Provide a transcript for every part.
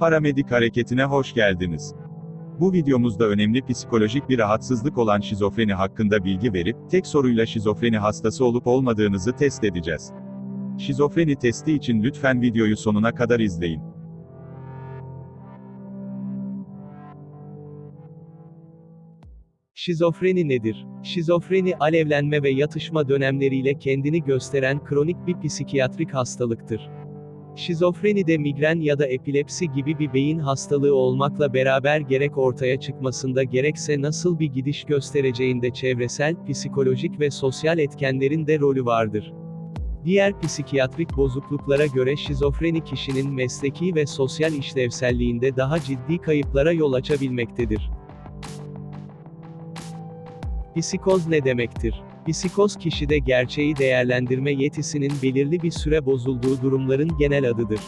Paramedik hareketine hoş geldiniz. Bu videomuzda önemli psikolojik bir rahatsızlık olan şizofreni hakkında bilgi verip, tek soruyla şizofreni hastası olup olmadığınızı test edeceğiz. Şizofreni testi için lütfen videoyu sonuna kadar izleyin. Şizofreni nedir? Şizofreni, alevlenme ve yatışma dönemleriyle kendini gösteren kronik bir psikiyatrik hastalıktır. Şizofrenide migren ya da epilepsi gibi bir beyin hastalığı olmakla beraber gerek ortaya çıkmasında gerekse nasıl bir gidiş göstereceğinde çevresel, psikolojik ve sosyal etkenlerin de rolü vardır. Diğer psikiyatrik bozukluklara göre şizofreni kişinin mesleki ve sosyal işlevselliğinde daha ciddi kayıplara yol açabilmektedir. Psikoz ne demektir? Psikoz kişide gerçeği değerlendirme yetisinin belirli bir süre bozulduğu durumların genel adıdır.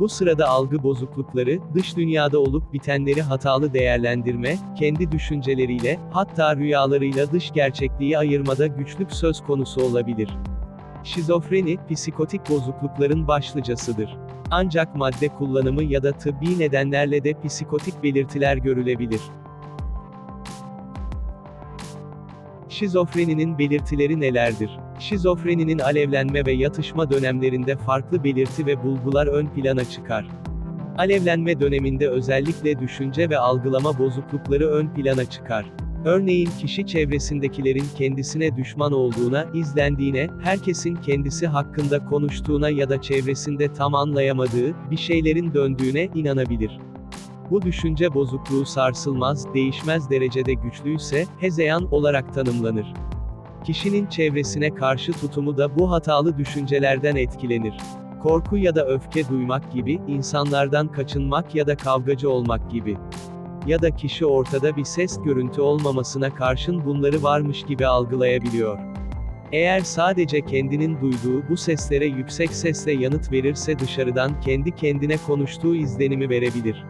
Bu sırada algı bozuklukları, dış dünyada olup bitenleri hatalı değerlendirme, kendi düşünceleriyle, hatta rüyalarıyla dış gerçekliği ayırmada güçlük söz konusu olabilir. Şizofreni, psikotik bozuklukların başlıcasıdır. Ancak madde kullanımı ya da tıbbi nedenlerle de psikotik belirtiler görülebilir. Şizofreninin belirtileri nelerdir? Şizofreninin alevlenme ve yatışma dönemlerinde farklı belirti ve bulgular ön plana çıkar. Alevlenme döneminde özellikle düşünce ve algılama bozuklukları ön plana çıkar. Örneğin kişi çevresindekilerin kendisine düşman olduğuna, izlendiğine, herkesin kendisi hakkında konuştuğuna ya da çevresinde tam anlayamadığı bir şeylerin döndüğüne inanabilir. Bu düşünce bozukluğu sarsılmaz, değişmez derecede güçlüyse, hezeyan olarak tanımlanır. Kişinin çevresine karşı tutumu da bu hatalı düşüncelerden etkilenir. Korku ya da öfke duymak gibi, insanlardan kaçınmak ya da kavgacı olmak gibi. Ya da kişi ortada bir ses görüntü olmamasına karşın bunları varmış gibi algılayabiliyor. Eğer sadece kendinin duyduğu bu seslere yüksek sesle yanıt verirse dışarıdan kendi kendine konuştuğu izlenimi verebilir.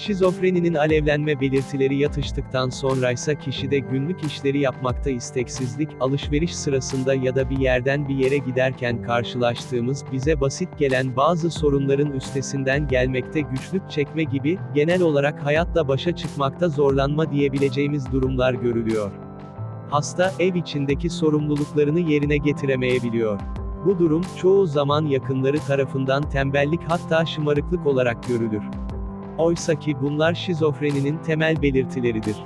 Şizofreninin alevlenme belirtileri yatıştıktan sonraysa kişide günlük işleri yapmakta isteksizlik, alışveriş sırasında ya da bir yerden bir yere giderken karşılaştığımız bize basit gelen bazı sorunların üstesinden gelmekte güçlük çekme gibi, genel olarak hayatla başa çıkmakta zorlanma diyebileceğimiz durumlar görülüyor. Hasta, ev içindeki sorumluluklarını yerine getiremeyebiliyor. Bu durum, çoğu zaman yakınları tarafından tembellik hatta şımarıklık olarak görülür. Oysaki bunlar şizofreninin temel belirtileridir.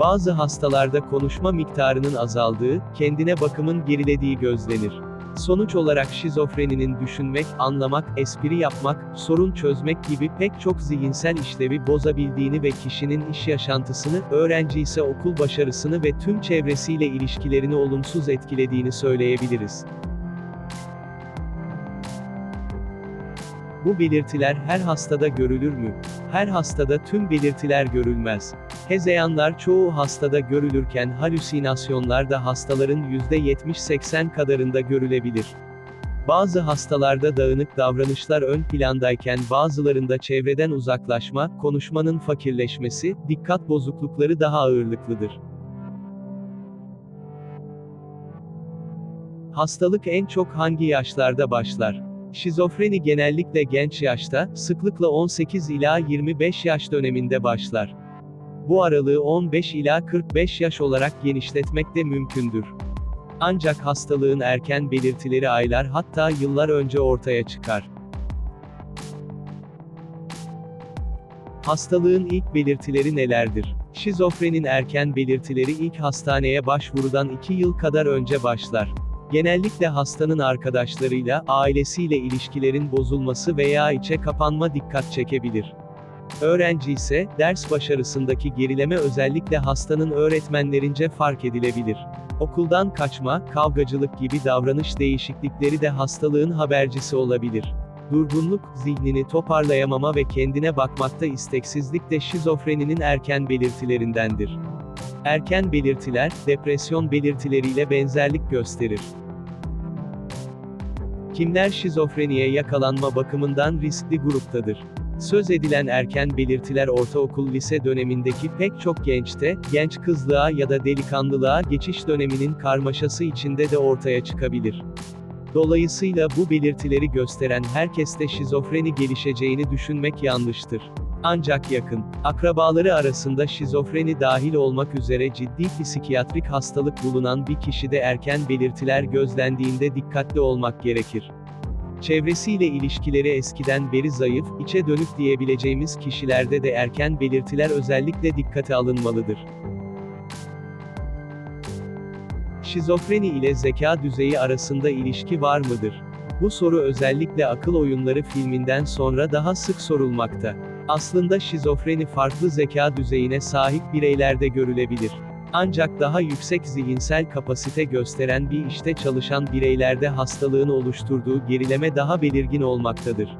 Bazı hastalarda konuşma miktarının azaldığı, kendine bakımın gerilediği gözlenir. Sonuç olarak şizofreninin düşünmek, anlamak, espri yapmak, sorun çözmek gibi pek çok zihinsel işlevi bozabildiğini ve kişinin iş yaşantısını, öğrenci ise okul başarısını ve tüm çevresiyle ilişkilerini olumsuz etkilediğini söyleyebiliriz. Bu belirtiler her hastada görülür mü? Her hastada tüm belirtiler görülmez. Hezeyanlar çoğu hastada görülürken halüsinasyonlar da hastaların %70-80 kadarında görülebilir. Bazı hastalarda dağınık davranışlar ön plandayken bazılarında çevreden uzaklaşma, konuşmanın fakirleşmesi, dikkat bozuklukları daha ağırlıklıdır. Hastalık en çok hangi yaşlarda başlar? Şizofreni genellikle genç yaşta, sıklıkla 18 ila 25 yaş döneminde başlar. Bu aralığı 15 ila 45 yaş olarak genişletmek de mümkündür. Ancak hastalığın erken belirtileri aylar hatta yıllar önce ortaya çıkar. Hastalığın ilk belirtileri nelerdir? Şizofrenin erken belirtileri ilk hastaneye başvurudan 2 yıl kadar önce başlar. Genellikle hastanın arkadaşlarıyla, ailesiyle ilişkilerin bozulması veya içe kapanma dikkat çekebilir. Öğrenci ise, ders başarısındaki gerileme özellikle hastanın öğretmenlerince fark edilebilir. Okuldan kaçma, kavgacılık gibi davranış değişiklikleri de hastalığın habercisi olabilir. Durgunluk, zihnini toparlayamama ve kendine bakmakta isteksizlik de şizofreninin erken belirtilerindendir. Erken belirtiler, depresyon belirtileriyle benzerlik gösterir. Kimler şizofreniye yakalanma bakımından riskli gruptadır? Söz edilen erken belirtiler ortaokul lise dönemindeki pek çok gençte, genç kızlığa ya da delikanlılığa geçiş döneminin karmaşası içinde de ortaya çıkabilir. Dolayısıyla bu belirtileri gösteren herkeste şizofreni gelişeceğini düşünmek yanlıştır. Ancak yakın, akrabaları arasında şizofreni dahil olmak üzere ciddi psikiyatrik hastalık bulunan bir kişide erken belirtiler gözlendiğinde dikkatli olmak gerekir. Çevresiyle ilişkileri eskiden beri zayıf, içe dönük diyebileceğimiz kişilerde de erken belirtiler özellikle dikkate alınmalıdır. Şizofreni ile zeka düzeyi arasında ilişki var mıdır? Bu soru özellikle akıl oyunları filminden sonra daha sık sorulmakta. Aslında şizofreni farklı zeka düzeyine sahip bireylerde görülebilir. Ancak daha yüksek zihinsel kapasite gösteren bir işte çalışan bireylerde hastalığın oluşturduğu gerileme daha belirgin olmaktadır.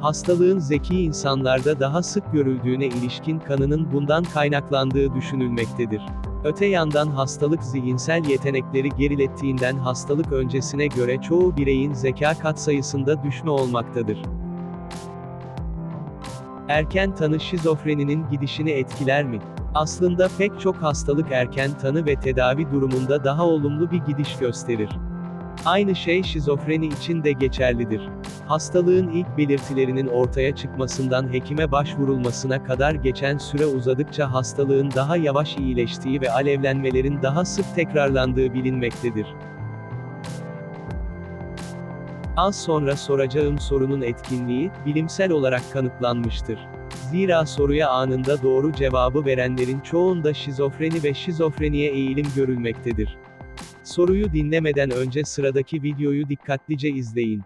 Hastalığın zeki insanlarda daha sık görüldüğüne ilişkin kanının bundan kaynaklandığı düşünülmektedir. Öte yandan hastalık zihinsel yetenekleri gerilettiğinden hastalık öncesine göre çoğu bireyin zeka katsayısında düşme olmaktadır. Erken tanı şizofreninin gidişini etkiler mi? Aslında pek çok hastalık erken tanı ve tedavi durumunda daha olumlu bir gidiş gösterir. Aynı şey şizofreni için de geçerlidir. Hastalığın ilk belirtilerinin ortaya çıkmasından hekime başvurulmasına kadar geçen süre uzadıkça hastalığın daha yavaş iyileştiği ve alevlenmelerin daha sık tekrarlandığı bilinmektedir. Az sonra soracağım sorunun etkinliği, bilimsel olarak kanıtlanmıştır. Zira soruya anında doğru cevabı verenlerin çoğunda şizofreni ve şizofreniye eğilim görülmektedir. Soruyu dinlemeden önce sıradaki videoyu dikkatlice izleyin.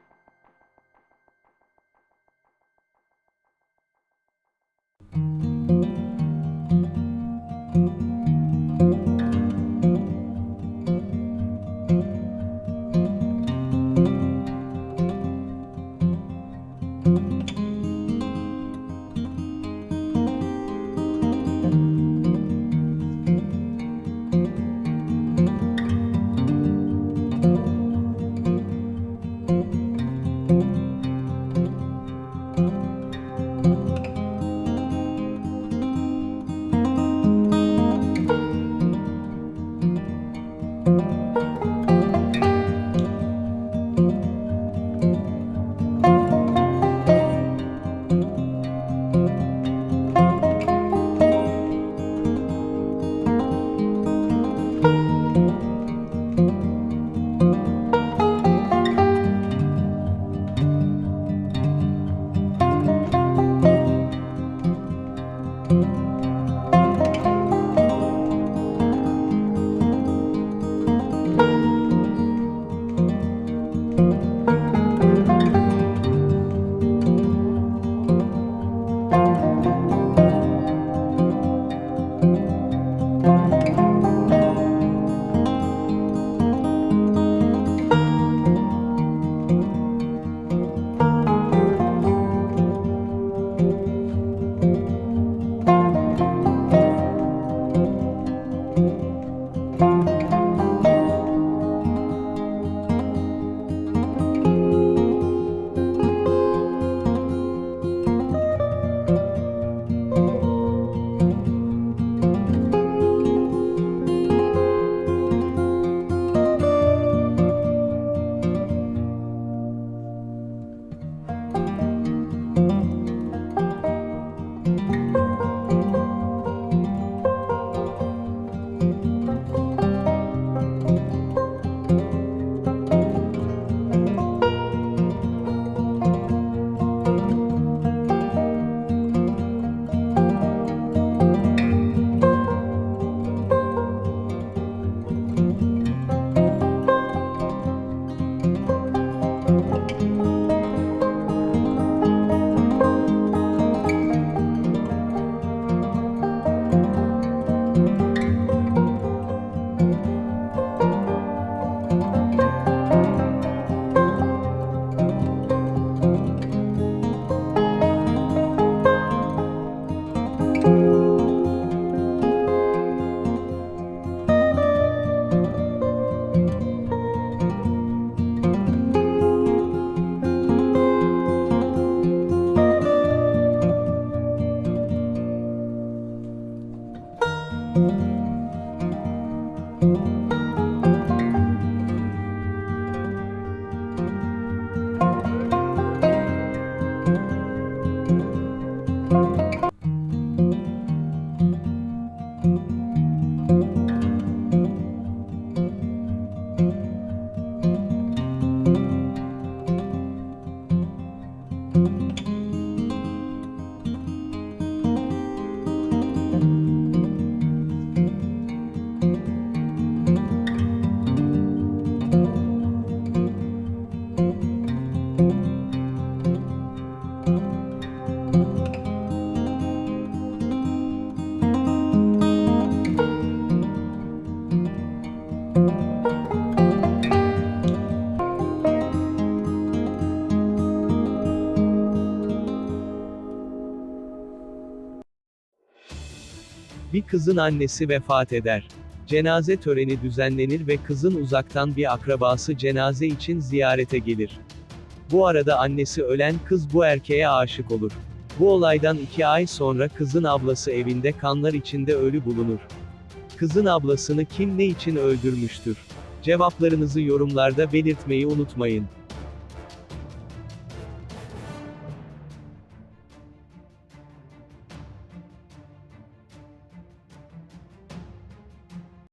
Bir kızın annesi vefat eder. Cenaze töreni düzenlenir ve kızın uzaktan bir akrabası cenaze için ziyarete gelir. Bu arada annesi ölen kız bu erkeğe aşık olur. Bu olaydan iki ay sonra kızın ablası evinde kanlar içinde ölü bulunur. Kızın ablasını kim ne için öldürmüştür? Cevaplarınızı yorumlarda belirtmeyi unutmayın.